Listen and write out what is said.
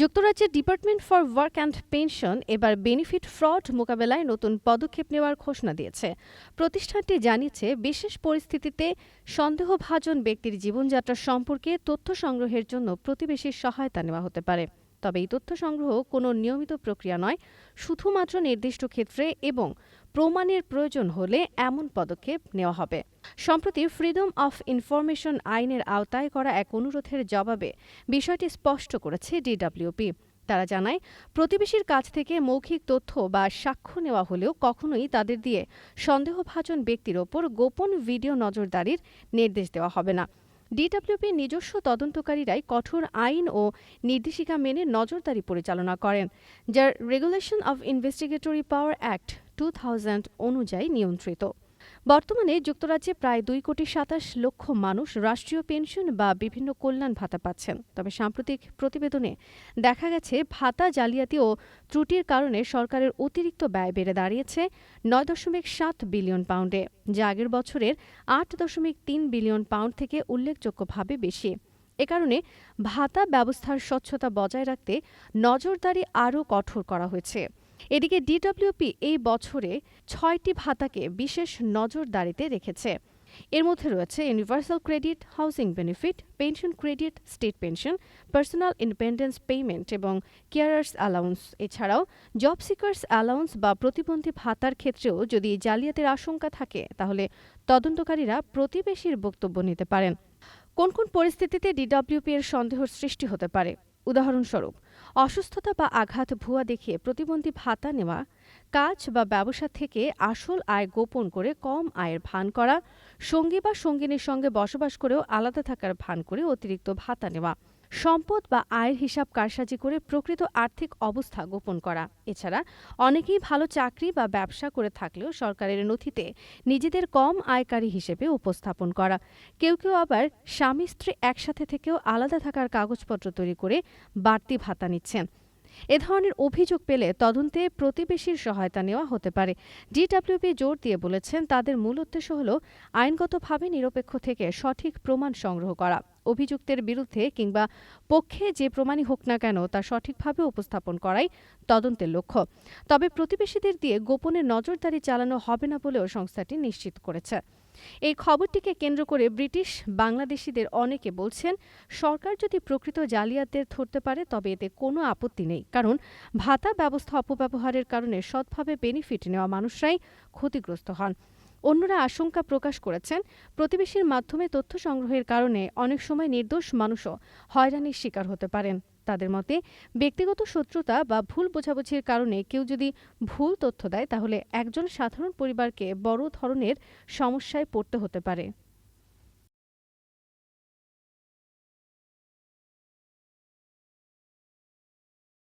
যুক্তরাজ্যের department for work and pension এবার benefit fraud মোকাবেলায় নতুন পদক্ষেপ নেওয়ার ঘোষণা দিয়েছে। প্রতিষ্ঠানটি জানিয়েছে, বিশেষ পরিস্থিতিতে সন্দেহভাজন ব্যক্তির জীবনযাত্রা সম্পর্কে তথ্য সংগ্রহের জন্য প্রতিবেশীর সহায়তা নেওয়া হতে পারে। তবে এই তথ্য সংগ্রহ কোনো নিয়মিত প্রক্রিয়া নয়, শুধুমাত্র নির্দিষ্ট ক্ষেত্রে এবং প্রমাণের প্রয়োজন হলে এমন পদক্ষেপ নেওয়া হবে। সম্প্রতি ফ্রিডম অফ ইনফরমেশন আইনের আওতায় করা এক অনুরোধের জবাবে বিষয়টি স্পষ্ট করেছে ডিডব্লিউপি তারা জানায়, প্রতিবেশীর কাছ থেকে মৌখিক তথ্য বা সাক্ষ্য নেওয়া হলেও কখনোই তাদের দিয়ে সন্দেহভাজন ব্যক্তির ওপর গোপন ভিডিও নজরদারির নির্দেশ দেওয়া হবে না। ডিডব্লিউপি নিজস্ব তদন্তকারীরাই কঠোর আইন ও নির্দেশিকা মেনে নজরদারি পরিচালনা করেন, যার regulation of investigatory power act two অনুযায়ী নিয়ন্ত্রিত। বর্তমানে যুক্তরাজ্যে প্রায় দুই কোটি সাতাশ লক্ষ মানুষ রাষ্ট্রীয় পেনশন বা বিভিন্ন কল্যাণ ভাতা পাচ্ছেন। তবে সাম্প্রতিক প্রতিবেদনে দেখা গেছে, ভাতা জালিয়াতি ও ত্রুটির কারণে সরকারের অতিরিক্ত ব্যয় বেড়ে দাঁড়িয়েছে নয় দশমিক সাত বিলিয়ন পাউন্ডে, যা আগের বছরের আট দশমিক তিন বিলিয়ন পাউন্ড থেকে উল্লেখযোগ্যভাবে বেশি। এ কারণে ভাতা ব্যবস্থার স্বচ্ছতা বজায় রাখতে নজরদারি আরও কঠোর করা হয়েছে। এদিকে ডিডব্লিউপি এই বছরে ছয়টি ভাতাকে বিশেষ নজরদারিতে রেখেছে। এর মধ্যে রয়েছে universal credit housing benefit pension credit state pension personal independence payment এবং কেয়ারার্স অ্যালাউন্স এছাড়াও জব সিকার্স অ্যালাউন্স বা প্রতিবন্ধী ভাতার ক্ষেত্রেও যদি জালিয়াতের আশঙ্কা থাকে, তাহলে তদন্তকারীরা প্রতিবেশীর বক্তব্য নিতে পারেন। কোন কোন পরিস্থিতিতে ডিডব্লিউপি এর সন্দেহ সৃষ্টি হতে পারে? উদাহরণস্বরূপ অসুস্থতা বা আঘাত ভুয়া দেখিয়ে প্রতিবন্ধী ভাতা নেওয়া, কাজ বা ব্যবসা থেকে আসল আয় গোপন করে কম আয়ের ভান করা, সঙ্গী বা সঙ্গিনীর সঙ্গে বসবাস করেও আলাদা থাকার ভান করে অতিরিক্ত ভাতা নেওয়া। সম্পদ বা আয়ের হিসাব কারসাজি করে প্রকৃত আর্থিক অবস্থা গোপন করা। এছাড়া, অনেকেই ভালো চাকরি বা ব্যবসা করে থাকলেও সরকারের নথিতে নিজেদের কম আয়কারী হিসেবে উপস্থাপন করা। কেউ কেউ আবার স্বামী স্ত্রী একসাথে থেকেও আলাদা থাকার কাগজপত্র তৈরি করে বাড়তি ভাতা নিচ্ছেন। এ ধরনের অভিযোগ পেলে তদন্তে প্রতিবেশীর সহায়তা নেওয়া হতে পারে। ডিডব্লিউপি জোর দিয়ে বলেছেন, তাদের মূল উদ্দেশ্য হল আইনগতভাবে নিরপেক্ষ থেকে সঠিক প্রমাণ সংগ্রহ করা। অভিযুক্তের বিরুদ্ধে কিংবা পক্ষে যে প্রমাণই হোক না কেন তা সঠিকভাবে উপস্থাপন করাই তদন্তের লক্ষ্য। তবে প্রতিবেশীদের দিয়ে গোপনে নজরদারি চালানো হবে না বলেও সংস্থাটি নিশ্চিত করেছে। এই খবরটিকে কেন্দ্র করে ব্রিটিশ বাংলাদেশিদের অনেকে বলছেন, সরকার যদি প্রকৃত জালিয়াতদের ধরতে পারে, তবে এতে কোনো আপত্তি নেই। কারণ ভাতা ব্যবস্থা অপব্যবহারের কারণে সৎভাবে বেনিফিট নেওয়া মানুষরাই ক্ষতিগ্রস্ত হন। অন্যরা আশঙ্কা প্রকাশ করেছেন, প্রতিবেশীর মাধ্যমে তথ্য সংগ্রহের কারণে অনেক সময় নির্দোষ মানুষও হয়রানির শিকার হতে পারেন। তাদের মতে, ব্যক্তিগত শত্রুতা বা ভুল বোঝাবুঝির কারণে কেউ যদি ভুল তথ্য দেয়, তাহলে একজন সাধারণ পরিবারকে বড় ধরনের সমস্যায় পড়তে হতে পারে।